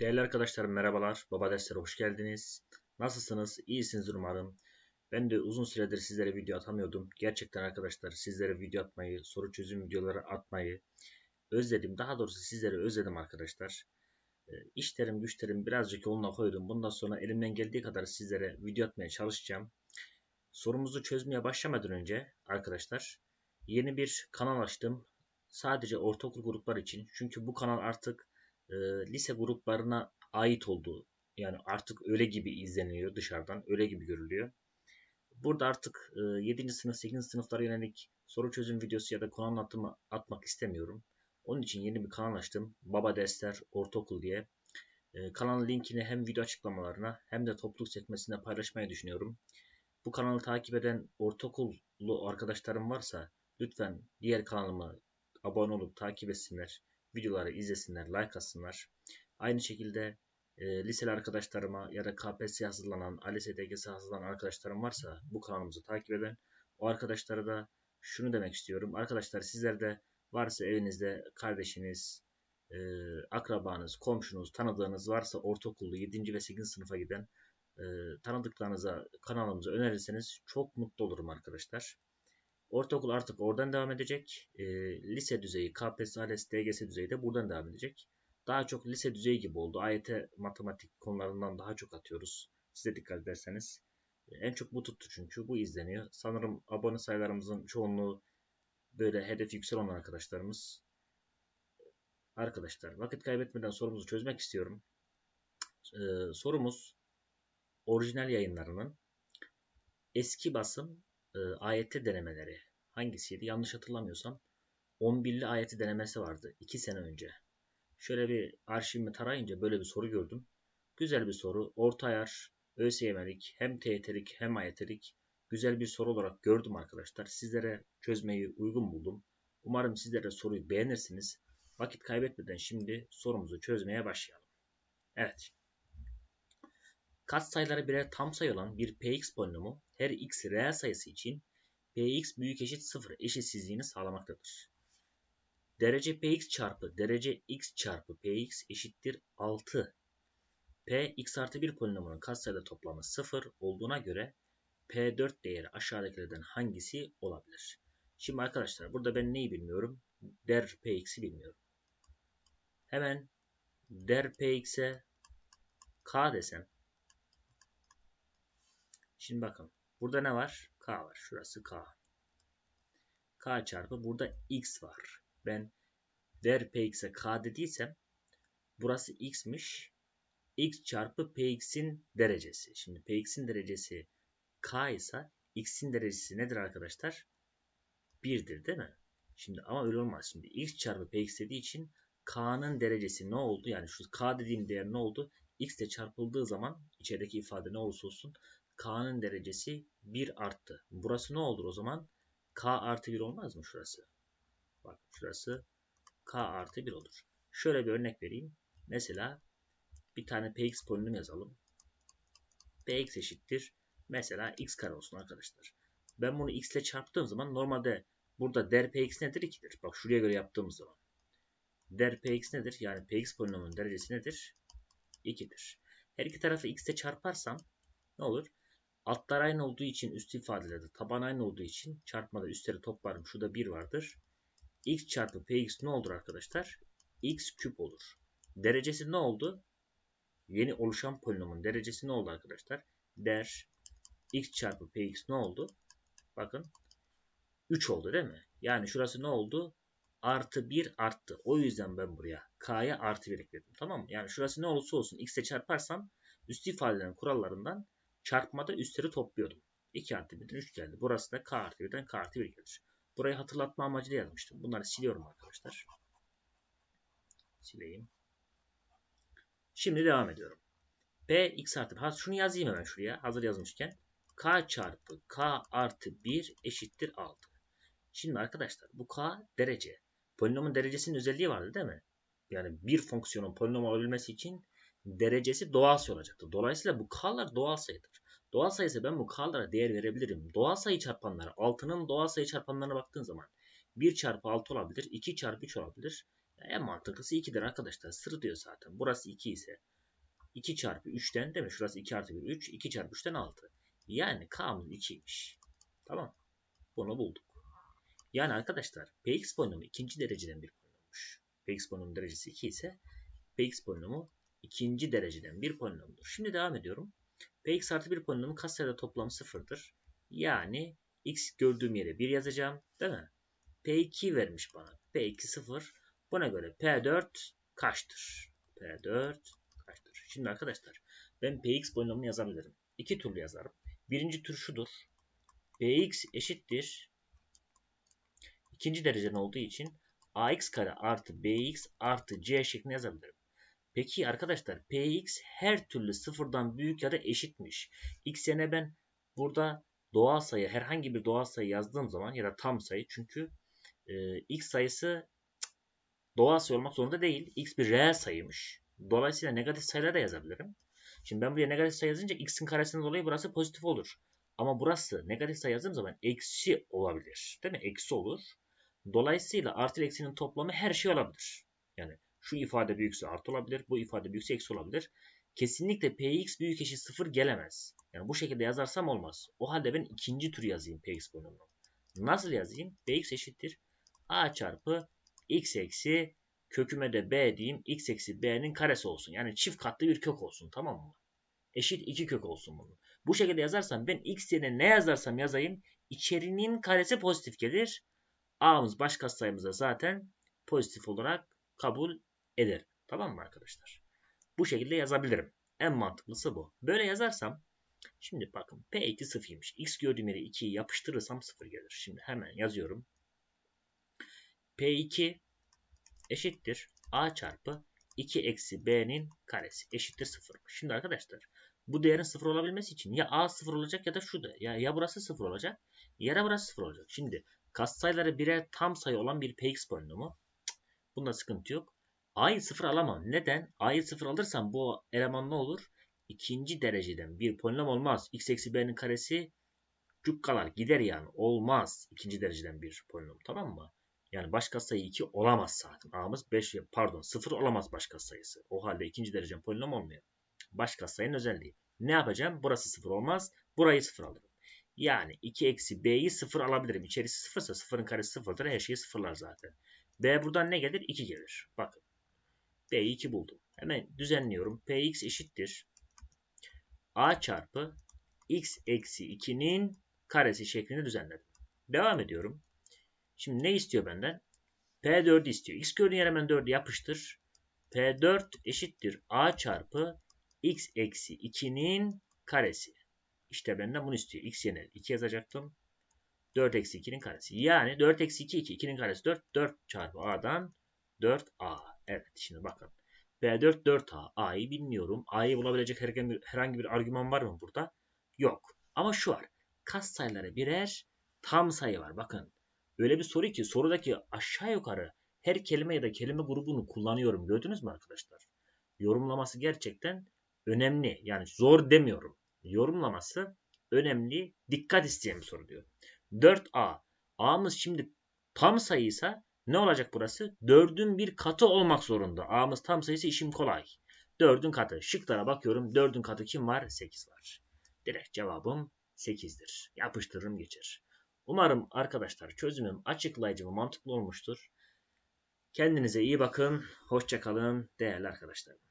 Değerli arkadaşlarım merhabalar. Baba derslere hoş geldiniz. Nasılsınız? İyisinizdir umarım. Ben de uzun süredir sizlere video atamıyordum. Gerçekten arkadaşlar sizlere video atmayı, soru çözüm videoları atmayı özledim. Daha doğrusu sizleri özledim arkadaşlar. E, işlerim güçlerim birazcık yoluna koydum. Bundan sonra elimden geldiği kadar sizlere video atmaya çalışacağım. Sorumuzu çözmeye başlamadan önce arkadaşlar yeni bir kanal açtım. Sadece ortaokul gruplar için. Çünkü bu kanal artık e, lise gruplarına ait olduğu yani artık öyle gibi izleniyor dışarıdan öyle gibi görülüyor. Burada artık e, 7. sınıf 8. sınıflara yönelik soru çözüm videosu ya da konu anlatımı atmak istemiyorum. Onun için yeni bir kanal açtım. Baba Dersler Ortaokul diye. E, kanalın linkini hem video açıklamalarına hem de topluluk sekmesinde paylaşmayı düşünüyorum. Bu kanalı takip eden ortaokullu arkadaşlarım varsa lütfen diğer kanalıma abone olup takip etsinler videoları izlesinler, like atsınlar. Aynı şekilde e, liseli arkadaşlarıma ya da KPSS hazırlanan, ALES DGS hazırlanan arkadaşlarım varsa bu kanalımızı takip eden o arkadaşlara da şunu demek istiyorum. Arkadaşlar sizler de varsa evinizde kardeşiniz, e, akrabanız, komşunuz, tanıdığınız varsa ortaokulda 7. ve 8. sınıfa giden e, tanıdıklarınıza kanalımızı önerirseniz çok mutlu olurum arkadaşlar. Ortaokul artık oradan devam edecek. E, lise düzeyi, KPSS, ALES, DGS düzeyi de buradan devam edecek. Daha çok lise düzeyi gibi oldu. AYT matematik konularından daha çok atıyoruz. Size dikkat ederseniz. En çok bu tuttu çünkü. Bu izleniyor. Sanırım abone sayılarımızın çoğunluğu böyle hedef yüksek olan arkadaşlarımız. Arkadaşlar vakit kaybetmeden sorumuzu çözmek istiyorum. Ee, sorumuz orijinal yayınlarının eski basım e, AYT denemeleri hangisiydi? Yanlış hatırlamıyorsam 11'li AYT denemesi vardı 2 sene önce. Şöyle bir arşivimi tarayınca böyle bir soru gördüm. Güzel bir soru. Orta ayar, ÖSYM'lik, hem TYT'lik hem AYT'lik güzel bir soru olarak gördüm arkadaşlar. Sizlere çözmeyi uygun buldum. Umarım sizler de soruyu beğenirsiniz. Vakit kaybetmeden şimdi sorumuzu çözmeye başlayalım. Evet. Katsayıları birer tam sayı olan bir px polinomu her x reel sayısı için px büyük eşit 0 eşitsizliğini sağlamaktadır. Derece px çarpı derece x çarpı px eşittir 6. p x artı 1 polinomunun katsayıda toplamı 0 olduğuna göre p4 değeri aşağıdakilerden hangisi olabilir? Şimdi arkadaşlar burada ben neyi bilmiyorum? Der px'i bilmiyorum. Hemen der px'e k desem Şimdi bakın. Burada ne var? K var. Şurası K. K çarpı burada X var. Ben der Px'e K dediysem burası X'miş. X çarpı Px'in derecesi. Şimdi Px'in derecesi K ise X'in derecesi nedir arkadaşlar? 1'dir değil mi? Şimdi ama öyle olmaz. Şimdi X çarpı Px dediği için K'nın derecesi ne oldu? Yani şu K dediğim değer ne oldu? X ile çarpıldığı zaman içerideki ifade ne olursa olsun K'nın derecesi 1 arttı. Burası ne olur o zaman? K artı 1 olmaz mı şurası? Bak şurası K artı 1 olur. Şöyle bir örnek vereyim. Mesela bir tane Px polinom yazalım. Px eşittir. Mesela x kare olsun arkadaşlar. Ben bunu x ile çarptığım zaman normalde burada der Px nedir? 2'dir. Bak şuraya göre yaptığımız zaman. Der Px nedir? Yani Px polinomunun derecesi nedir? 2'dir. Her iki tarafı x ile çarparsam ne olur? Altlar aynı olduğu için üst ifadelerde taban aynı olduğu için çarpmada üstleri toplarım. Şurada 1 vardır. x çarpı px ne olur arkadaşlar? x küp olur. Derecesi ne oldu? Yeni oluşan polinomun derecesi ne oldu arkadaşlar? Der x çarpı px ne oldu? Bakın 3 oldu değil mi? Yani şurası ne oldu? Artı 1 arttı. O yüzden ben buraya k'ya artı 1 ekledim. Tamam mı? Yani şurası ne olursa olsun x ile çarparsam üst ifadelerin kurallarından Çarpmada üstleri topluyordum. 2 artı 1'den 3 geldi. Burası da k artı 1'den k artı 1 gelir. Burayı hatırlatma amacıyla yazmıştım. Bunları siliyorum arkadaşlar. Sileyim. Şimdi devam ediyorum. P x artı 1. Şunu yazayım hemen şuraya. Hazır yazmışken. K çarpı K artı 1 eşittir 6. Şimdi arkadaşlar bu K derece. Polinomun derecesinin özelliği vardı değil mi? Yani bir fonksiyonun polinom olabilmesi için derecesi doğal sayı olacaktır. Dolayısıyla bu k'lar doğal sayıdır. Doğal sayısı ben bu k'lara değer verebilirim. Doğal sayı çarpanları 6'nın doğal sayı çarpanlarına baktığın zaman 1 çarpı 6 olabilir, 2 çarpı 3 olabilir. En mantıklısı 2'dir arkadaşlar. Sır diyor zaten. Burası 2 ise 2 çarpı 3'ten değil mi? Şurası 2 artı 1 3. 2 çarpı 3'ten 6. Yani K'mız 2'ymiş. Tamam. Bunu bulduk. Yani arkadaşlar Px polinomu ikinci dereceden bir polinommuş. Px polinomun derecesi 2 ise Px polinomu ikinci dereceden bir polinomdur. Şimdi devam ediyorum. Px artı bir polinomun katsayıda toplamı sıfırdır. Yani x gördüğüm yere 1 yazacağım. Değil mi? P2 vermiş bana. P2 0. Buna göre P4 kaçtır? P4 kaçtır? Şimdi arkadaşlar ben Px polinomunu yazabilirim. İki türlü yazarım. Birinci tür şudur. Px eşittir. İkinci dereceden olduğu için ax kare artı bx artı c şeklinde yazabilirim. Peki arkadaşlar px her türlü sıfırdan büyük ya da eşitmiş. x yerine ben burada doğal sayı herhangi bir doğal sayı yazdığım zaman ya da tam sayı çünkü e, x sayısı doğal sayı olmak zorunda değil. x bir reel sayıymış. Dolayısıyla negatif sayılar da yazabilirim. Şimdi ben buraya negatif sayı yazınca x'in karesinden dolayı burası pozitif olur. Ama burası negatif sayı yazdığım zaman eksi olabilir. Değil mi? Eksi olur. Dolayısıyla artı eksinin toplamı her şey olabilir. Yani şu ifade büyükse artı olabilir. Bu ifade büyükse eksi olabilir. Kesinlikle px büyük eşit 0 gelemez. Yani bu şekilde yazarsam olmaz. O halde ben ikinci tür yazayım px polinomunu. Nasıl yazayım? px eşittir a çarpı x eksi köküme de b diyeyim. x eksi b'nin karesi olsun. Yani çift katlı bir kök olsun. Tamam mı? Eşit iki kök olsun bunun. Bu şekilde yazarsam ben x yerine ne yazarsam yazayım içerinin karesi pozitif gelir. a'mız baş katsayımıza zaten pozitif olarak kabul eder. Tamam mı arkadaşlar? Bu şekilde yazabilirim. En mantıklısı bu. Böyle yazarsam şimdi bakın P2 sıfırmış. X gördüğüm yere 2'yi yapıştırırsam 0 gelir. Şimdi hemen yazıyorum. P2 eşittir A çarpı 2 eksi B'nin karesi eşittir 0. Şimdi arkadaşlar bu değerin 0 olabilmesi için ya A 0 olacak ya da şu da. Ya, ya burası 0 olacak ya da burası 0 olacak. Şimdi katsayıları birer tam sayı olan bir Px polinomu. Bunda sıkıntı yok. A'yı 0 alamam. Neden? A'yı 0 alırsam bu eleman ne olur? İkinci dereceden bir polinom olmaz. x eksi b'nin karesi cukkalar gider yani. Olmaz. İkinci dereceden bir polinom. Tamam mı? Yani baş katsayı 2 olamaz zaten. A'mız 5 pardon 0 olamaz baş katsayısı. O halde ikinci dereceden polinom olmuyor. Baş katsayının özelliği. Ne yapacağım? Burası 0 olmaz. Burayı 0 alırım. Yani 2 eksi b'yi 0 alabilirim. İçerisi 0 ise 0'ın karesi 0'dır. Her şeyi sıfırlar zaten. b buradan ne gelir? 2 gelir. Bakın. B'yi 2 buldum. Hemen düzenliyorum. px eşittir. a çarpı x eksi 2'nin karesi şeklinde düzenledim. Devam ediyorum. Şimdi ne istiyor benden? P4 istiyor. X gördüğün yere hemen 4'ü yapıştır. P4 eşittir A çarpı X eksi 2'nin karesi. İşte benden bunu istiyor. X yerine 2 yazacaktım. 4 eksi 2'nin karesi. Yani 4 eksi 2 2. 2'nin karesi 4. 4 çarpı A'dan 4A. Evet şimdi bakın. P4 4A. A'yı bilmiyorum. A'yı bulabilecek herhangi bir, herhangi bir argüman var mı burada? Yok. Ama şu var. Kas sayıları birer tam sayı var. Bakın öyle bir soru ki sorudaki aşağı yukarı her kelime ya da kelime grubunu kullanıyorum. Gördünüz mü arkadaşlar? Yorumlaması gerçekten önemli. Yani zor demiyorum. Yorumlaması önemli. Dikkat isteyen bir soru diyor. 4A. A'mız şimdi tam sayıysa ne olacak burası? 4'ün bir katı olmak zorunda. A'mız tam sayısı işim kolay. 4'ün katı. Şıklara bakıyorum. 4'ün katı kim var? 8 var. Direkt cevabım 8'dir. Yapıştırırım geçer. Umarım arkadaşlar çözümüm açıklayıcı ve mantıklı olmuştur. Kendinize iyi bakın. Hoşçakalın değerli arkadaşlarım.